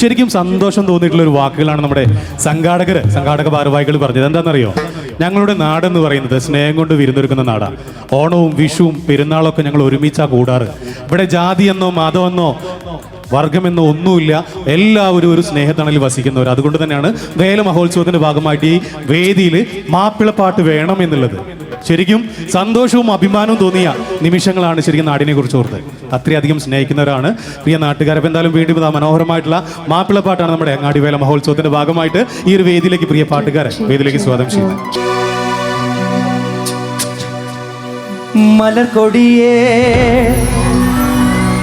ശരിക്കും സന്തോഷം തോന്നിയിട്ടുള്ള ഒരു വാക്കുകളാണ് നമ്മുടെ സംഘാടകർ സംഘാടക ഭാരവാഹികൾ പറഞ്ഞത്. എന്താണെന്നറിയോ? ഞങ്ങളുടെ നാട് എന്ന് പറയുന്നത് സ്നേഹം കൊണ്ട് വിരുന്നൊരുക്കുന്ന നാടാണ് ഓണവും വിഷുവും പെരുന്നാളൊക്കെ ഞങ്ങൾ ഒരുമിച്ചാണ് കൂടാറ്. ഇവിടെ ജാതിയെന്നോ മതമെന്നോ വർഗമെന്നോ ഒന്നുമില്ല. എല്ലാവരും ഒരു സ്നേഹത്തണലിൽ വസിക്കുന്നവർ. അതുകൊണ്ട് തന്നെയാണ് വേല മഹോത്സവത്തിന്റെ ഭാഗമായിട്ട് ഈ വേദിയിൽ മാപ്പിളപ്പാട്ട് വേണം എന്നുള്ളത്. ശരിക്കും സന്തോഷവും അഭിമാനവും തോന്നിയ നിമിഷങ്ങളാണ് ശരിക്കും നാടിനെ കുറിച്ച് ഓർത്ത്. അത്രയധികം സ്നേഹിക്കുന്നവരാണ്. പ്രിയ അപ്പോൾ എന്തായാലും വീണ്ടും മനോഹരമായിട്ടുള്ള മാപ്പിളപ്പാട്ടാണ് നമ്മുടെ അങ്ങാടി വേല മഹോത്സവത്തിന്റെ ഭാഗമായിട്ട് ഈ ഒരു വേദിയിലേക്ക് പ്രിയ പാട്ടുകാരെ വേദിയിലേക്ക് സ്വാഗതം ചെയ്യുന്നത് മലർക്കൊടിയേ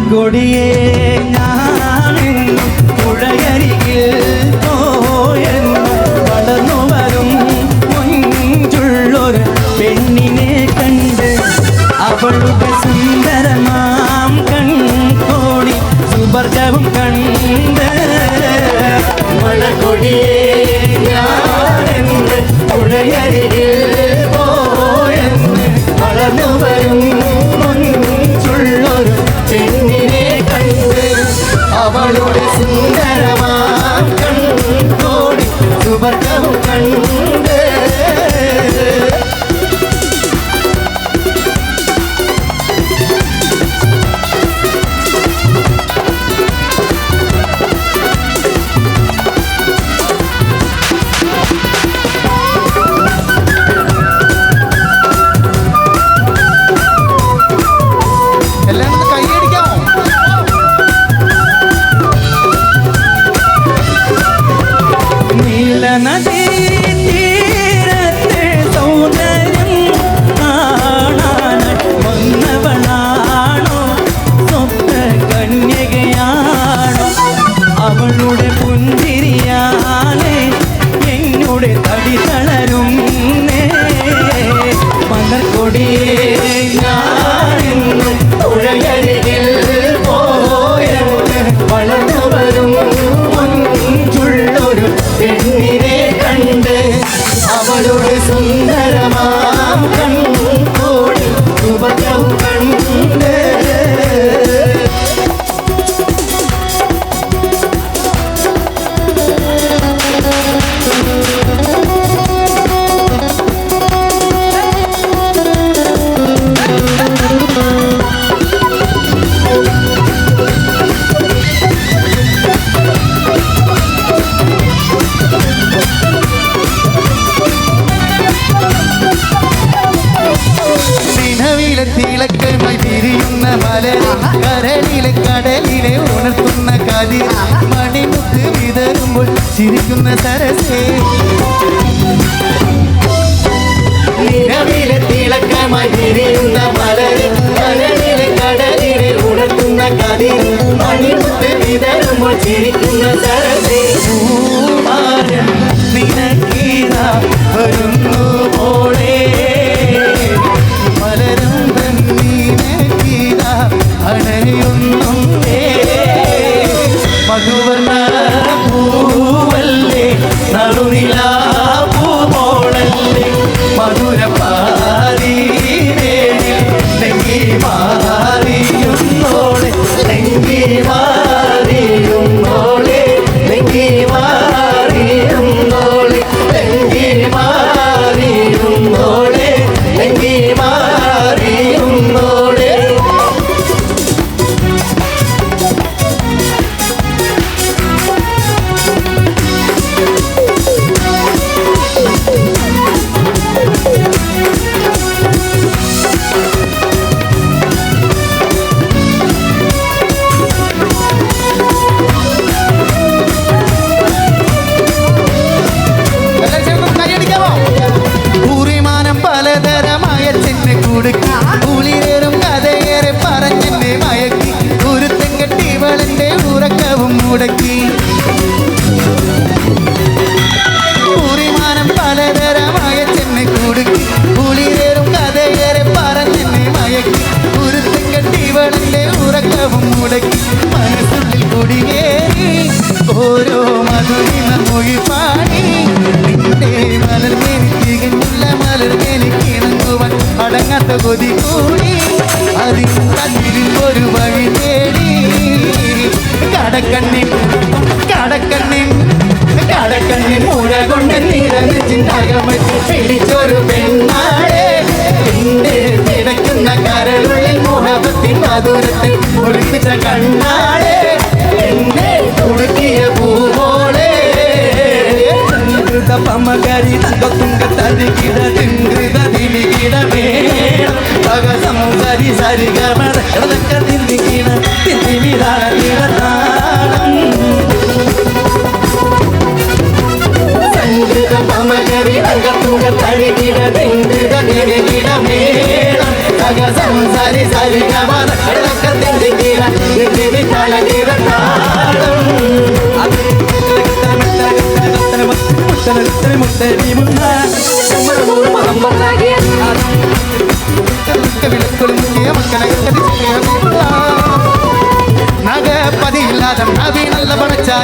മലക്കൊടിയേ ഞാനെന്നും പുഴയരികിൽ പോയെന്നും വരും മുഞ്ചുള്ളൊരു പെണ്ണിനെ കണ്ട് അവളുടെ സുന്ദരമാം കൺകോടി സുവർഗവും കണ്ട് അവളുടെ സുന്ദരമാം കൺകോടി സുവർഗവും കണ്ട് എല്ലാം നിലവിലെ തിളക്കമായി തിരിയുന്ന മല കരളിലെ കടലിലെ ഉണർത്തുന്ന കതിർ മണിമുത്ത് വിതറുമ്പോൾ ചിരിക്കുന്ന സരസേ. കണ്ണുകളിലെ ഉറക്കവും മുടക്കി മനസ്സുള്ളിൽ കുടിയേറി ഓരോ മധുരിന മൊഴി പാടി. നിന്റെ മലർ തികഞ്ഞുള്ള മലർ എനിക്കിണങ്ങുവാൻ അടങ്ങാത്ത കൊതി കൂടി. അതിൽ തന്നിൽ ഒരു വഴി തേടി. കടക്കണ്ണി കടക്കണ്ണി കടക്കണ്ണി മുഴ കൊണ്ട് നിറഞ്ഞ ചിന്തകമറ്റ് പിടിച്ചൊരു പെൺ I'm not.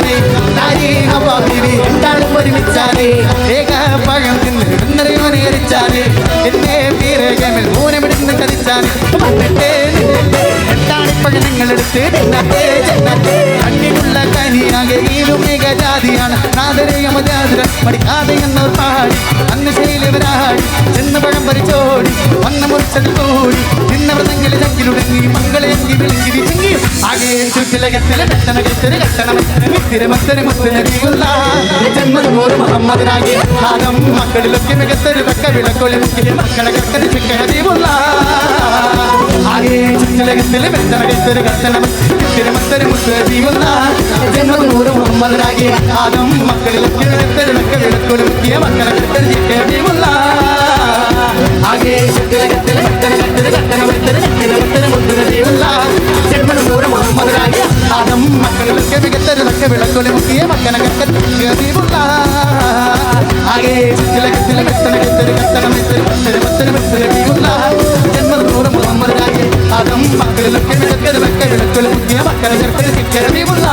പണച്ചാനെ എന്താണ് ഒരുമിച്ചാനെ ഏക പഴം തിന്ന് ഇന്നലെയോനെ എരിച്ചാനെ എന്റെ തീരകമിൽ ഊനമിടുന്ന് കതിച്ചാനെ വന്നിട്ടേ എന്താണ് ഇപ്പോഴും നിങ്ങളെടുത്ത് തിന്നത്തെ ചെന്നത്തെ കണ്ണിനുള്ള കനിയാകെ ഈലും ഏകജാതിയാണ് നാദരയമജാതിര പഠിക്കാതെ എന്നോർ പാടി. അന്ന് ശൈലവരാടി ചെന്ന പഴം പരിച്ചോടി വന്ന മുറിച്ചത് കൂടി. നിന്നവൃതങ്ങളിൽ ചങ്കിലുടങ്ങി മംഗളെങ്കി വിളിച്ചി ചെങ്കി ആകെ ചുറ്റിലകത്തിലെ കെട്ടനകത്തിന് കെട്ടണം മിത്തിരി മത്തന് മുത്തനടിയുള്ള ജന്മനൂറ് മുഹമ്മദനാകി ആദം മക്കളിലൊക്കെ മികത്തൊരു തക്ക വിളക്കൊളി മുക്കിൽ മക്കളെ കത്തന് ചിക്കഹദീമുള്ള ആകെ ചുറ്റിലകത്തിലെ കെട്ടനകത്തൊരു കെട്ടണം മിത്തിരി മത്തന് മുത്തനടിയുള്ള ജന്മനൂറ് മുഹമ്മദനാകി ആദം മക്കളിലൊക്കെ മികത്തൊരു തക്ക വിളക്കൊളി മുക്കിയ മക്കളെ കത്തന് ചിക്കഹദീമുള്ള ആകെ ചുറ്റിലകത്തിലെ കെട്ടനകത്തൊരു കെട്ടണം മിത്തിരി മത്തന് മുത്തനടിയുള്ള ജന്മനൂറ് മുഹമ്മദനാകി ആദം മക്കളിലൊക്കെ മികത്തൊരു തക്ക വിളക്കൊളി മുക്കിയ മക്കളെ കത്തന ആകെ ചുറ്റിലകത്തിലെ കെട്ടനകത്തൊരു കെട്ടണം മിത്തിരി മത്തന് മത്തന് മുഹമ്മദനാകി ആദം മക്കളിലൊക്കെ മികത്തൊരു തക്ക വിളക്കൊളി മുക്കിയ മക്കളെ കത്തന ചിക്കഹദീമുള്ള